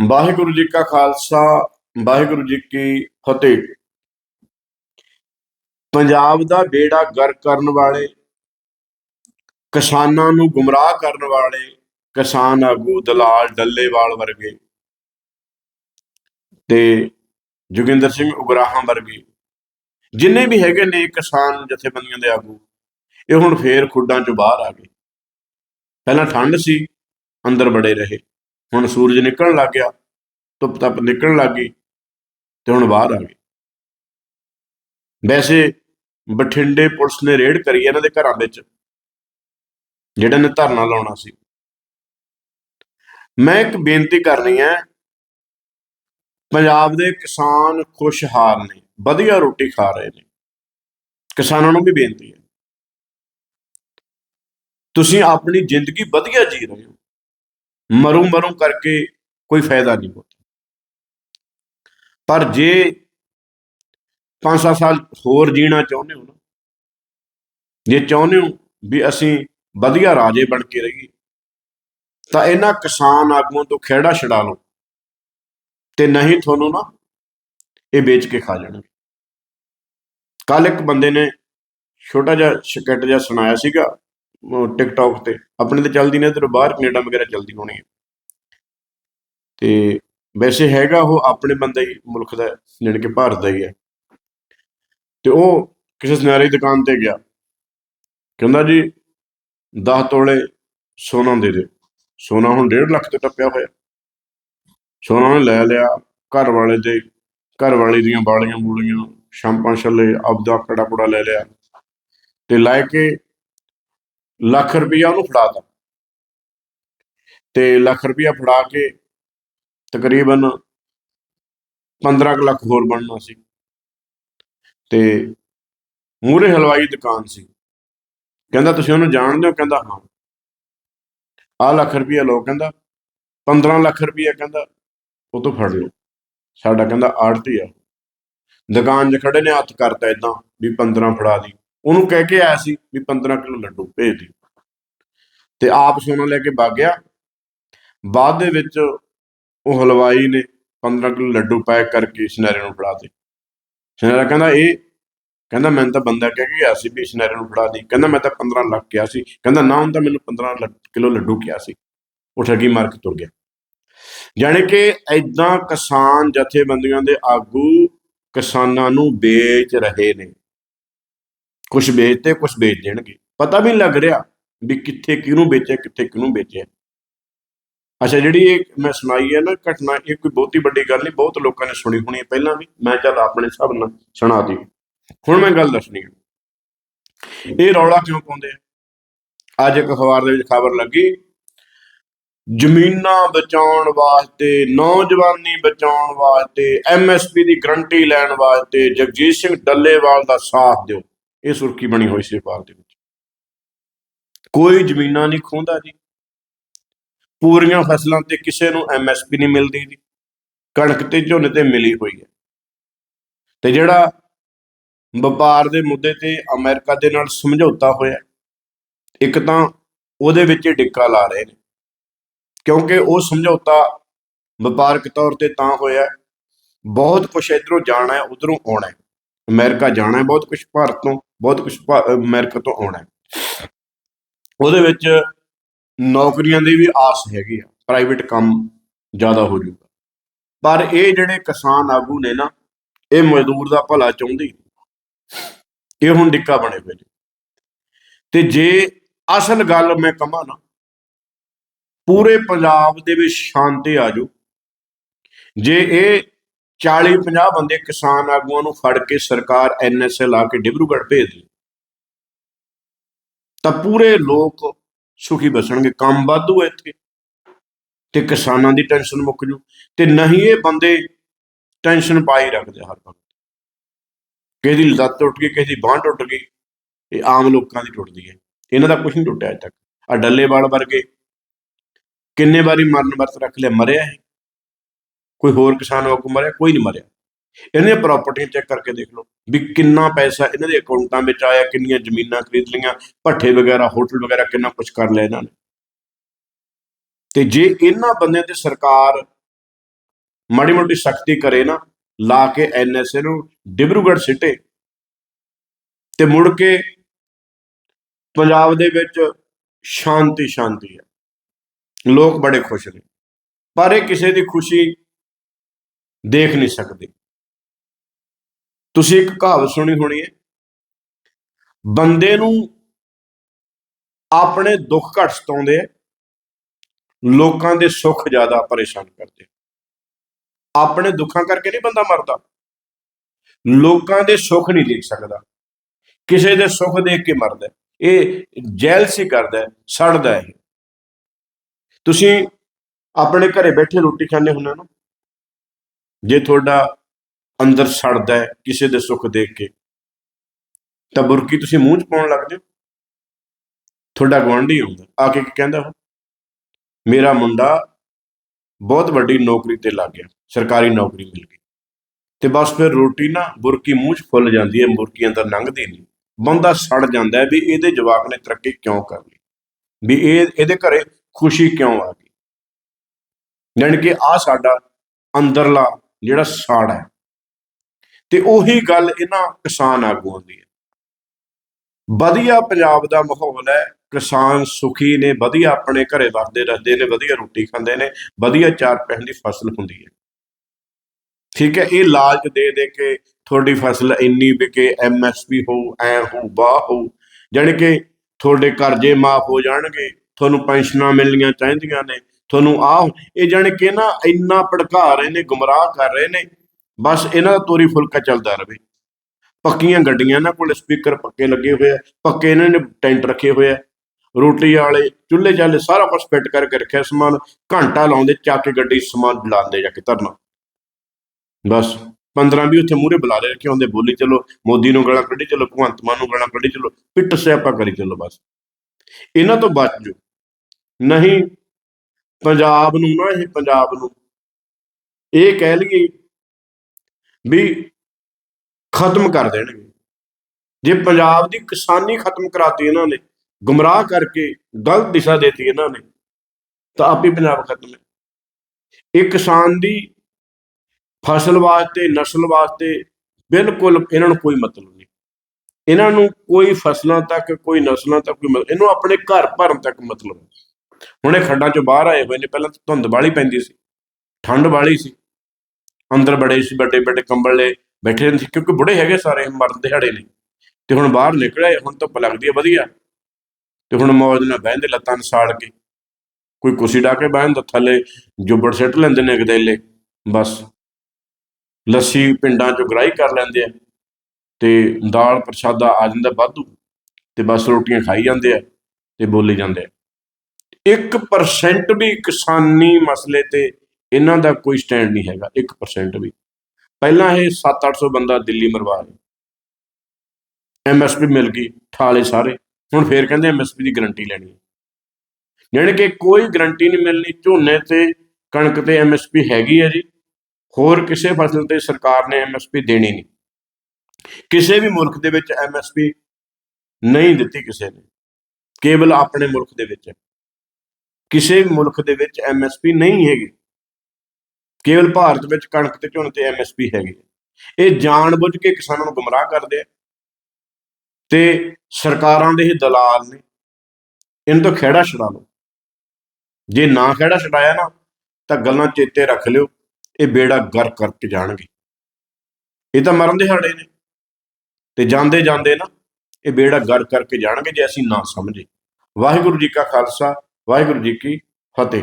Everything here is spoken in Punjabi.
ਵਾਹਿਗੁਰੂ ਜੀ ਕਾ ਖਾਲਸਾ, ਵਾਹਿਗੁਰੂ ਜੀ ਕੀ ਫਤਿਹ। ਪੰਜਾਬ ਦਾ ਬੇੜਾ ਗਰ ਕਰਨ ਵਾਲੇ, ਕਿਸਾਨਾਂ ਨੂੰ ਗੁੰਮਰਾਹ ਕਰਨ ਵਾਲੇ, ਕਿਸਾਨ ਆਗੂ ਦਲਾਲ ਡੱਲੇਵਾਲ ਵਰਗੇ ਤੇ ਜੋਗਿੰਦਰ ਸਿੰਘ ਉਗਰਾਹਾਂ ਵਰਗੇ। ਜਿੰਨੇ ਵੀ ਹੈਗੇ ਨੇ ਕਿਸਾਨ ਜਥੇਬੰਦੀਆਂ ਦੇ ਆਗੂ, ਇਹ ਹੁਣ ਫੇਰ ਖੁੱਡਾਂ ਚੋਂ ਬਾਹਰ ਆ ਗਏ। ਪਹਿਲਾਂ ਠੰਡ ਸੀ, ਅੰਦਰ ਬੜੇ ਰਹੇ। ਹੁਣ ਸੂਰਜ ਨਿਕਲਣ ਲੱਗ ਗਿਆ, ਧੁੱਪ ਤੱਪ ਨਿਕਲਣ ਲੱਗ ਗਈ ਤੇ ਹੁਣ ਬਾਹਰ ਆ ਗਏ। ਵੈਸੇ ਬਠਿੰਡੇ ਪੁਲਿਸ ਨੇ ਰੇਡ ਕਰੀ ਇਹਨਾਂ ਦੇ ਘਰਾਂ ਵਿੱਚ, ਜਿਹੜਾ ਨੇ ਧਰਨਾ ਲਾਉਣਾ ਸੀ। ਮੈਂ ਇੱਕ ਬੇਨਤੀ ਕਰਨੀ ਹੈ, ਪੰਜਾਬ ਦੇ ਕਿਸਾਨ ਖੁਸ਼ਹਾਲ ਨੇ, ਵਧੀਆ ਰੋਟੀ ਖਾ ਰਹੇ ਨੇ। ਕਿਸਾਨਾਂ ਨੂੰ ਵੀ ਬੇਨਤੀ ਹੈ। ਤੁਸੀਂ ਆਪਣੀ ਜ਼ਿੰਦਗੀ ਵਧੀਆ ਜੀ ਰਹੇ ਹੋ। ਮਰੂ ਮਰੂ ਕਰਕੇ ਕੋਈ ਫਾਇਦਾ ਨਹੀਂ ਹੁੰਦਾ ਪਰ ਜੇ 5-7 ਸਾਲ ਹੋਰ ਜੀਣਾ ਚਾਹੁੰਦੇ ਹੋ ਨਾ, ਜੇ ਚਾਹੁੰਦੇ ਹੋ ਵੀ ਅਸੀਂ ਵਧੀਆ ਰਾਜੇ ਬਣ ਕੇ ਰਹੀਏ, ਤਾਂ ਇਹਨਾਂ ਕਿਸਾਨ ਆਗੂਆਂ ਤੋਂ ਖਿਹੜਾ ਛਡਾ ਲਓ ਤੇ ਨਹੀਂ ਤੁਹਾਨੂੰ ਨਾ ਇਹ ਵੇਚ ਕੇ ਖਾ ਜਾਣਗੇ। ਕੱਲ ਇੱਕ ਬੰਦੇ ਨੇ ਛੋਟਾ ਜਿਹਾ ਸ਼ਿਕਟ ਜਿਹਾ ਸੁਣਾਇਆ ਸੀਗਾ ਟਿਕਟੌਕ ਤੇ। ਆਪਣੇ ਤੇ ਚੱਲਦੀ ਨੇ, ਤੇ ਬਾਹਰ ਕੈਨੇਡਾ ਵਗੈਰਾ ਚੱਲਦੀ ਹੋਣੀ ਹੈ। ਤੇ ਵੈਸੇ ਹੈਗਾ ਉਹ ਆਪਣੇ ਬੰਦਾ ਹੀ, ਮੁਲਕ ਦਾ, ਜਾਣੀ ਕਿ ਭਾਰਤ ਦਾ ਹੀ ਹੈ। ਤੇ ਉਹ ਕਿਸੇ ਸੁਨਿਆਰੇ ਦੀ ਦੁਕਾਨ ਤੇ ਗਿਆ। ਕਹਿੰਦਾ ਜੀ 10 ਤੋਲੇ ਸੋਨਾ ਦੇ ਦੇ ਸੋਨਾ ਹੁਣ 1.5 ਲੱਖ ਤੇ ਟੱਪਿਆ ਹੋਇਆ। ਸੋਨਾ ਨੇ ਲੈ ਲਿਆ, ਘਰ ਵਾਲੇ ਦੇ, ਘਰ ਵਾਲੀ ਦੀਆਂ ਬਾਲੀਆਂ ਬੂਲੀਆਂ ਸ਼ਾਂਪਾਂ, ਛੱਲੇ, ਆਪਦਾ ਕੜਾ ਕੁੜਾ ਲੈ ਲਿਆ। ਤੇ ਲੈ ਕੇ ਲੱਖ ਰੁਪਈਆ ਉਹਨੂੰ ਫੜਾਤਾ ਤੇ ਲੱਖ ਰੁਪਈਆ ਫੜਾ ਕੇ ਤਕਰੀਬਨ 15 ਕੁ ਲੱਖ ਹੋਰ ਬਣਨਾ ਸੀ। ਤੇ ਮੂਰੇ ਹਲਵਾਈ ਦੁਕਾਨ ਸੀ। ਕਹਿੰਦਾ, ਤੁਸੀਂ ਉਹਨੂੰ ਜਾਣਦੇ ਹੋ? ਕਹਿੰਦਾ, ਹਾਂ। ਆ ਲੱਖ ਰੁਪਈਆ ਲਓ ਕਹਿੰਦਾ 15 ਲੱਖ ਰੁਪਈਆ ਕਹਿੰਦਾ, ਉਹ ਤੋਂ ਫੜ ਲਓ। ਸਾਡਾ ਕਹਿੰਦਾ ਆੜਤੀ ਆ। ਦੁਕਾਨ 'ਚ ਖੜੇ ਨੇ, ਹੱਥ ਕਰਤਾ ਇਦਾਂ ਵੀ 15 ਫੜਾ ਦੀ। ਉਹਨੂੰ ਕਹਿ ਕੇ ਆਇਆ ਸੀ ਵੀ 15 ਕਿਲੋ ਲੱਡੂ ਭੇਜ ਦਿਓ। ਤੇ ਆਪ ਸੋਨਾ ਲੈ ਕੇ ਵਗ ਗਿਆ। ਬਾਅਦ ਦੇ ਵਿੱਚ ਉਹ ਹਲਵਾਈ ਨੇ 15 ਕਿਲੋ ਲੱਡੂ ਪੈਕ ਕਰਕੇ ਸੁਨਹਿਰੇ ਨੂੰ ਫੜਾ ਦੇ ਸੁਨਹਿਰਾ ਕਹਿੰਦਾ, ਇਹ ਕਹਿੰਦਾ, ਮੈਂ ਤਾਂ ਬੰਦਾ ਕਹਿ ਕੇ ਗਿਆ ਸੀ ਵੀ ਸੁਨਹਿਰੇ ਨੂੰ ਫੜਾ ਦੀ। ਕਹਿੰਦਾ, ਮੈਂ ਤਾਂ 15 ਲੱਖ ਕਿਹਾ ਸੀ। ਕਹਿੰਦਾ, ਨਾ ਹੁੰਦਾ ਮੈਨੂੰ 15 ਕਿਲੋ ਲੱਡੂ ਕਿਹਾ ਸੀ। ਉਹ ਠੱਗੀ ਮਾਰ ਕੇ ਤੁਰ ਗਿਆ। ਜਾਣੀ ਕਿ ਐਦਾਂ ਕਿਸਾਨ ਜਥੇਬੰਦੀਆਂ ਦੇ ਆਗੂ ਕਿਸਾਨਾਂ ਨੂੰ ਵੇਚ ਰਹੇ ਨੇ। ਕੁਝ ਵੇਚਤੇ ਕੁਝ ਵੇਚ ਦੇਣਗੇ। ਪਤਾ ਵੀ ਲੱਗ ਰਿਹਾ ਵੀ ਕਿੱਥੇ ਕਿਹਨੂੰ ਵੇਚਿਆ, ਕਿੱਥੇ ਕਿਹਨੂੰ ਵੇਚਿਆ। ਅੱਛਾ, ਜਿਹੜੀ ਇਹ ਮੈਂ ਸੁਣਾਈ ਹੈ ਨਾ ਘਟਨਾ, ਇਹ ਕੋਈ ਬਹੁਤੀ ਵੱਡੀ ਗੱਲ ਨਹੀਂ, ਬਹੁਤ ਲੋਕਾਂ ਨੇ ਸੁਣੀ ਹੋਣੀ ਹੈ ਪਹਿਲਾਂ ਵੀ। ਮੈਂ ਚੱਲ ਆਪਣੇ ਹਿਸਾਬ ਨਾਲ ਸੁਣਾ ਸੁਣਾਤੀ ਹੁਣ ਮੈਂ ਗੱਲ ਦੱਸਣੀ ਹੈ। ਇਹ ਰੌਲਾ ਕਿਉਂ ਪਾਉਂਦੇ ਆ? ਅੱਜ ਇੱਕ ਅਖਬਾਰ ਦੇ ਵਿੱਚ ਖਬਰ ਲੱਗੀ। ਜ਼ਮੀਨਾਂ ਬਚਾਉਣ ਵਾਸਤੇ, ਨੌਜਵਾਨੀ ਬਚਾਉਣ ਵਾਸਤੇ ਐਮਐਸਪੀ ਦੀ ਗਰੰਟੀ ਲੈਣ ਵਾਸਤੇ ਜਗਜੀਤ ਸਿੰਘ ਡੱਲੇਵਾਲ ਦਾ ਸਾਥ ਦਿਓ। ਇਹ ਸੁਰਖੀ ਬਣੀ ਹੋਈ ਸੀ ਅਖਬਾਰ ਦੇ ਵਿੱਚ। ਕੋਈ ਜ਼ਮੀਨਾਂ ਨਹੀਂ ਖੋਂਦਾ ਜੀ। ਪੂਰੀਆਂ ਫਸਲਾਂ ਤੇ ਕਿਸੇ ਨੂੰ ਐਮਐਸਪੀ ਨਹੀਂ ਮਿਲਦੀ ਜੀ। ਕਣਕ ਤੇ ਝੋਨੇ ਤੇ ਮਿਲੀ ਹੋਈ ਹੈ। ਤੇ ਜਿਹੜਾ ਵਪਾਰ ਦੇ ਮੁੱਦੇ ਤੇ ਅਮਰੀਕਾ ਦੇ ਨਾਲ ਸਮਝੌਤਾ ਹੋਇਆ, ਇੱਕ ਤਾਂ ਉਹਦੇ ਵਿੱਚ ਹੀ ਡਿੱਕਾ ਲਾ ਰਹੇ ਨੇ। ਕਿਉਂਕਿ ਉਹ ਸਮਝੌਤਾ ਵਪਾਰਕ ਤੌਰ ਤੇ ਤਾਂ ਹੋਇਆ, ਬਹੁਤ ਕੁਝ ਇਧਰੋਂ ਜਾਣਾ ਹੈ, ਉਧਰੋਂ ਆਉਣਾ ਹੈ। ਅਮਰੀਕਾ ਜਾਣਾ ਹੈ, ਬਹੁਤ ਕੁਝ ਭਾਰਤ ਤੋਂ ਬਹੁਤ ਕੁਝ ਅਮਰੀਕਾ ਤੋਂ ਆਉਣਾ ਉਹਦੇ ਵਿੱਚ ਨੌਕਰੀਆਂ ਦੀ ਵੀ ਆਸ ਹੈਗੀ ਆ ਪ੍ਰਾਈਵੇਟ ਕੰਮ ਜ਼ਿਆਦਾ ਹੋ ਜਾਊਗਾ। ਪਰ ਇਹ ਜਿਹੜੇ ਕਿਸਾਨ ਆਗੂ ਨੇ ਨਾ, ਇਹ ਮਜ਼ਦੂਰ ਦਾ ਭਲਾ ਚਾਹੁੰਦੇ ਇਹ ਹੁਣ ਡਿੱਕਾ ਬਣੇ ਹੋਏ ਨੇ। ਤੇ ਜੇ ਅਸਲ ਗੱਲ ਮੈਂ ਕਹਾਂ ਨਾ, ਪੂਰੇ ਪੰਜਾਬ ਦੇ ਵਿੱਚ ਸ਼ਾਂਤੀ ਆ ਜਾਊ। ਜੇ ਇਹ 40 50 ਬੰਦੇ ਕਿਸਾਨ ਆਗੂਆਂ ਨੂੰ ਫੜ ਕੇ ਸਰਕਾਰ ਐਨਐਸਏ ਲਾ ਕੇ ਡਿਬਰੂਗੜ੍ਹ ਭੇਜ ਦੇ ਤਾਂ ਪੂਰੇ ਲੋਕ ਸੁਖੀ ਬਸਣਗੇ, ਕੰਮ ਵਾਧੂ ਹੈ ਇੱਥੇ। ਤੇ ਕਿਸਾਨਾਂ ਦੀ ਟੈਨਸ਼ਨ ਮੁੱਕ ਜੂ। ਤੇ ਨਹੀਂ ਇਹ ਬੰਦੇ ਟੈਨਸ਼ਨ ਪਾਈ ਰੱਖਦੇ ਹਰ ਵਕਤ। ਕਿਸੇ ਦੀ ਲੱਤ ਟੁੱਟ ਗਈ ਕਿਸੇ ਦੀ ਬਾਂਹ ਟੁੱਟ ਗਈ, ਇਹ ਆਮ ਲੋਕਾਂ ਦੀ ਟੁੱਟਦੀ ਹੈ। ਇਹਨਾਂ ਦਾ ਕੁਝ ਨਹੀਂ ਟੁੱਟਿਆ ਅਜੇ ਤੱਕ। ਆ ਡੱਲੇਵਾਲ ਵਰਗੇ ਕਿੰਨੇ ਵਾਰੀ ਮਰਨ ਵਰਤ ਰੱਖ ਲਿਆ, ਮਰਿਆ ਹੈ। ਕੋਈ ਹੋਰ ਕਿਸਾਨ ਵਾਂਗੂ ਮਰਿਆ, ਕੋਈ ਨਹੀਂ ਮਰਿਆ। ਇਹਨੇ ਪ੍ਰਾਪਰਟੀਆਂ ਚੈੱਕ ਕਰਕੇ ਦੇਖ ਲਓ ਵੀ ਕਿੰਨਾ ਪੈਸਾ ਇਹਨਾਂ ਦੇ ਅਕਾਊਂਟਾਂ ਵਿੱਚ ਆਇਆ, ਕਿੰਨੀਆਂ ਜ਼ਮੀਨਾਂ ਖਰੀਦ ਲਈਆਂ, ਭੱਠੇ ਵਗੈਰਾ, ਹੋਟਲ ਵਗੈਰਾ, ਕਿੰਨਾ ਕੁਝ ਕਰ ਲਿਆ ਇਹਨਾਂ ਨੇ। ਤੇ ਜੇ ਇਹਨਾਂ ਬੰਦਿਆਂ ਤੇ ਸਰਕਾਰ ਮਾੜੀ ਮੋਟੀ ਸਖਤੀ ਕਰੇ ਨਾ, ਲਾ ਕੇ ਐਨਐਸਏ ਨੂੰ ਡਿਬਰੂਗੜ੍ਹ ਸਿੱਟੇ, ਤੇ ਮੁੜ ਕੇ ਪੰਜਾਬ ਦੇ ਵਿੱਚ ਸ਼ਾਂਤੀ ਸ਼ਾਂਤੀ ਹੈ। ਲੋਕ ਬੜੇ ਖੁਸ਼ ਨੇ। ਪਰ ਇਹ ਕਿਸੇ ਦੀ ਖੁਸ਼ੀ ਦੇਖ ਨਹੀਂ ਸਕਦੇ। ਤੁਸੀਂ ਇੱਕ ਕਹਾਵਤ ਸੁਣੀ ਹੋਣੀ ਹੈ, ਬੰਦੇ ਨੂੰ ਆਪਣੇ ਦੁੱਖ ਘੱਟ ਸਤਾਉਂਦੇ ਆ, ਲੋਕਾਂ ਦੇ ਸੁੱਖ ਜ਼ਿਆਦਾ ਪਰੇਸ਼ਾਨ ਕਰਦੇ ਆਪਣੇ ਦੁੱਖਾਂ ਕਰਕੇ ਨਹੀਂ ਬੰਦਾ ਮਰਦਾ। ਲੋਕਾਂ ਦੇ ਸੁੱਖ ਨਹੀਂ ਦੇਖ ਸਕਦਾ। ਕਿਸੇ ਦੇ ਸੁੱਖ ਦੇਖ ਕੇ ਮਰਦਾ ਹੈ। ਇਹ ਜੈਲਸੀ ਕਰਦਾ ਸੜਦਾ ਹੈ। ਤੁਸੀਂ ਆਪਣੇ ਘਰੇ ਬੈਠੇ ਰੋਟੀ ਖਾਂਦੇ ਹੁੰਦੇ ਹੋ ਨਾ ਜੇ ਤੁਹਾਡਾ ਅੰਦਰ ਸੜਦਾ ਹੈ ਕਿਸੇ ਦੇ ਸੁੱਖ ਦੇਖ ਕੇ, ਤਾਂ ਬੁਰਕੀ ਤੁਸੀਂ ਮੂੰਹ 'ਚ ਪਾਉਣ ਲੱਗਦੇ ਹੋ ਤੁਹਾਡਾ ਗੁਆਂਢੀ ਆਉਂਦਾ, ਆ ਕੇ ਕਹਿੰਦਾ ਮੇਰਾ ਮੁੰਡਾ ਬਹੁਤ ਵੱਡੀ ਨੌਕਰੀ ਤੇ ਲੱਗ ਗਿਆ, ਸਰਕਾਰੀ ਨੌਕਰੀ ਮਿਲ ਗਈ। ਤੇ ਬਸ ਫਿਰ ਰੋਟੀ ਨਾ ਬੁਰਕੀ ਮੂੰਹ 'ਚ ਫੁੱਲ ਜਾਂਦੀ ਹੈ, ਬੁਰਕੀ ਅੰਦਰ ਲੰਘਦੀ ਨਹੀਂ। ਬੰਦਾ ਸੜ ਜਾਂਦਾ ਵੀ ਇਹਦੇ ਜਵਾਕ ਨੇ ਤਰੱਕੀ ਕਿਉਂ ਕਰ ਲਈ? ਵੀ ਇਹ, ਇਹਦੇ ਘਰੇ ਖੁਸ਼ੀ ਕਿਉਂ ਆ ਗਈ? ਯਾਨੀ ਕਿ ਆ ਸਾਡਾ ਅੰਦਰਲਾ ਜਿਹੜਾ ਸਾੜ ਹੈ। ਤੇ ਉਹੀ ਗੱਲ ਇਹਨਾਂ ਕਿਸਾਨ ਆਗੂਆਂ ਦੀ ਹੈ। ਵਧੀਆ ਪੰਜਾਬ ਦਾ ਮਾਹੌਲ ਹੈ। ਕਿਸਾਨ ਸੁਖੀ ਨੇ, ਵਧੀਆ ਆਪਣੇ ਘਰੇ ਵਸਦੇ ਰਹਿੰਦੇ ਨੇ, ਵਧੀਆ ਰੋਟੀ ਖਾਂਦੇ ਨੇ, ਵਧੀਆ ਚਾਰ ਪੈਣ ਦੀ ਫਸਲ ਹੁੰਦੀ ਹੈ। ਠੀਕ ਹੈ, ਇਹ ਲਾਲਚ ਦੇ ਦੇ ਕੇ ਤੁਹਾਡੀ ਫਸਲ ਇੰਨੀ ਵਿਕੇ ਐਮਐਸਪੀ ਹੋ, ਐ ਹੋ ਬਾ ਹੋ, ਜਾਣੀ ਕਿ ਤੁਹਾਡੇ ਕਰਜ਼ੇ ਮਾਫ ਹੋ ਜਾਣਗੇ, ਤੁਹਾਨੂੰ ਪੈਨਸ਼ਨਾਂ ਮਿਲਣੀਆਂ ਚਾਹੀਦੀਆਂ ਨੇ ਤੁਹਾਨੂੰ ਆਹ ਇਹ ਜਾਣੀ ਕਿ ਨਾ ਇੰਨਾ ਭੜਕਾ ਰਹੇ ਨੇ, ਗੁੰਮਰਾਹ ਕਰ ਰਹੇ ਨੇ, ਬਸ ਇਹਨਾਂ ਦਾ ਤੋਰੀ ਫੁਲਕਾ ਚੱਲਦਾ ਰਹੇ। ਪੱਕੀਆਂ ਗੱਡੀਆਂ ਇਹਨਾਂ ਕੋਲ, ਸਪੀਕਰ ਪੱਕੇ ਲੱਗੇ ਹੋਏ ਆ, ਪੱਕੇ ਇਹਨਾਂ ਨੇ ਟੈਂਟ ਰੱਖੇ ਹੋਏ ਆ। ਰੋਟੀ ਵਾਲੇ, ਚੁੱਲ੍ਹੇ ਚਾਲੇ ਸਾਰਾ ਕੁਝ ਫਿੱਟ ਕਰਕੇ ਰੱਖਿਆ ਸਮਾਨ, ਘੰਟਾ ਲਾਉਂਦੇ ਚੱਕ ਕੇ ਗੱਡੀ ਸਮਾਨ ਲਾਉਂਦੇ ਜਾ ਕੇ ਧਰਨਾ। ਬਸ 15 ਵੀ ਉੱਥੇ ਮੂਹਰੇ ਬੁਲਾ ਰਹੇ ਰੱਖੇ ਹੁੰਦੇ ਬੋਲੀ, ਚਲੋ, ਮੋਦੀ ਨੂੰ ਗਾਲਾਂ ਕੱਢੀ, ਚਲੋ, ਭਗਵੰਤ ਮਾਨ ਨੂੰ ਗਾਲਾਂ ਕੱਢੀ, ਚਲੋ, ਪਿੱਟ ਸਿਆਪਾ ਕਰੀ, ਚਲੋ, ਬਸ। ਇਹਨਾਂ ਤੋਂ ਬਚ ਜੋ ਨਹੀਂ ਪੰਜਾਬ ਨੂੰ ਨਾ ਇਹ ਪੰਜਾਬ ਨੂੰ। ਇਹ ਕਹਿ ਲਈਏ ਵੀ ਖਤਮ ਕਰ ਦੇਣਗੇ। ਜੇ ਪੰਜਾਬ ਦੀ ਕਿਸਾਨੀ ਖਤਮ ਕਰਾਤੀ ਇਹਨਾਂ ਨੇ, ਗੁੰਮਰਾਹ ਕਰਕੇ ਗਲਤ ਦਿਸ਼ਾ ਦੇਤੀ ਇਹਨਾਂ ਨੇ, ਤਾਂ ਆਪੇ ਪੰਜਾਬ ਖਤਮ ਹੈ। ਇਹ ਕਿਸਾਨ ਦੀ ਫਸਲ ਵਾਸਤੇ, ਨਸਲ ਵਾਸਤੇ ਬਿਲਕੁਲ ਇਹਨਾਂ ਨੂੰ ਕੋਈ ਮਤਲਬ ਨਹੀਂ। ਇਹਨਾਂ ਨੂੰ ਕੋਈ ਫਸਲਾਂ ਤੱਕ, ਕੋਈ ਨਸਲਾਂ ਤੱਕ ਕੋਈ ਮਤਲਬ, ਇਹਨੂੰ ਆਪਣੇ ਘਰ ਭਰਨ ਤੱਕ ਮਤਲਬ ਹੁਣ ਇਹ ਖੱਡਾਂ ਚੋਂ ਬਾਹਰ ਆਏ ਹੋਏ ਨੇ, ਪਹਿਲਾਂ ਤਾਂ ਧੁੰਦ ਵਾਲੀ ਪੈਂਦੀ ਸੀ, ਠੰਡ ਵਾਲੀ ਸੀ। ਅੰਦਰ ਬੜੇ ਸੀ, ਵੱਡੇ ਵੱਡੇ ਕੰਬਲ ਲੈ ਬੈਠੇ ਰਹਿੰਦੇ ਸੀ, ਕਿਉਂਕਿ ਬੁੜੇ ਹੈਗੇ ਸਾਰੇ ਮਰਨ ਦਿਹਾੜੇ ਨੇ ਤੇ ਹੁਣ ਬਾਹਰ ਨਿਕਲੇ ਹੁਣ ਧੁੱਪ ਲੱਗਦੀ ਹੈ ਵਧੀਆ। ਤੇ ਹੁਣ ਮੌਜ ਨਾਲ ਬਹਿੰਦੇ, ਲੱਤਾਂ ਨਸਾੜ ਕੇ। ਕੋਈ ਕੁਰਸੀ ਢਾ ਕੇ ਬਹਿੰਦਾ, ਥੱਲੇ ਜੁੱਬੜ ਸਿੱਟ ਲੈਂਦੇ ਨੇ ਗਦੈਲੇ ਬਸ। ਲੱਸੀ ਪਿੰਡਾਂ ਚੋਂ ਗਰਾਈ ਕਰ ਲੈਂਦੇ ਆ। ਤੇ ਦਾਲ ਪ੍ਰਸ਼ਾਦਾ ਆ ਜਾਂਦਾ ਵਾਧੂ, ਤੇ ਬਸ ਰੋਟੀਆਂ ਖਾਈ ਜਾਂਦੇ ਆ, ਤੇ ਬੋਲੀ ਜਾਂਦੇ ਆ। 1% ਵੀ ਕਿਸਾਨੀ ਮਸਲੇ ਤੇ ਇਹਨਾਂ ਦਾ ਕੋਈ ਸਟੈਂਡ ਨਹੀਂ ਹੈਗਾ 1% ਵੀ। ਪਹਿਲਾਂ ਇਹ 7-800 ਬੰਦਾ ਦਿੱਲੀ ਮਰਵਾ ਰਿਹਾ ਐਮਐਸਪੀ ਮਿਲ ਗਈ, ਠਾਲੇ ਸਾਰੇ। ਹੁਣ ਫੇਰ ਕਹਿੰਦੇ ਐਮਐਸਪੀ ਦੀ ਗਾਰੰਟੀ ਲੈਣੀ ਹੈ। ਯਾਨੀ ਕਿ ਕੋਈ ਗਾਰੰਟੀ ਨਹੀਂ ਮਿਲਣੀ, ਝੋਨੇ ਤੇ ਕਣਕ ਤੇ ਐਮਐਸਪੀ ਹੈਗੀ ਹੈ ਜੀ। ਹੋਰ ਕਿਸੇ ਫਸਲ ਤੇ ਸਰਕਾਰ ਨੇ ਐਮਐਸਪੀ ਦੇਣੀ ਨਹੀਂ। ਕਿਸੇ ਵੀ ਮੁਲਕ ਦੇ ਵਿੱਚ ਐਮਐਸਪੀ ਨਹੀਂ ਦਿੱਤੀ ਕਿਸੇ ਨੇ। ਕੇਵਲ ਆਪਣੇ ਮੁਲਕ ਦੇ ਵਿੱਚ ਕਿਸੇ ਮੁਲਕ ਦੇ ਵਿੱਚ ਐਮਐਸਪੀ ਨਹੀਂ ਹੈਗੀ। ਕੇਵਲ ਭਾਰਤ ਵਿੱਚ ਕਣਕ ਤੇ ਝੋਨੇ ਤੇ ਐਮਐਸਪੀ ਹੈਗੀ। ਹੈ। ਇਹ ਜਾਣਬੁੱਝ ਕੇ ਕਿਸਾਨਾਂ ਨੂੰ ਗੁੰਮਰਾਹ ਕਰਦੇ ਆ। ਤੇ ਸਰਕਾਰਾਂ ਦੇ ਹੀ ਦਲਾਲ ਨੇ, ਇਹਨਾਂ ਤੋਂ ਖਹਿੜਾ ਛੁਡਾ ਲਓ। ਜੇ ਨਾ ਖਹਿੜਾ ਛਡਾਇਆ ਨਾ, ਤਾਂ ਗੱਲਾਂ ਚੇਤੇ ਰੱਖ ਲਿਓ, ਇਹ ਬੇੜਾ ਗਰ ਕਰਕੇ ਜਾਣਗੇ। ਇਹ ਤਾਂ ਮਰਨ ਦਿਹਾੜੇ ਨੇ। ਤੇ ਜਾਂਦੇ ਜਾਂਦੇ ਨਾ, ਇਹ ਬੇੜਾ ਗਰ ਕਰਕੇ ਜਾਣਗੇ ਜੇ ਅਸੀਂ ਨਾ ਸਮਝੇ। ਵਾਹਿਗੁਰੂ ਜੀ ਕਾ ਖਾਲਸਾ ਵਾਹਿਗੁਰੂ ਜੀ ਕੀ ਫਤਿਹ।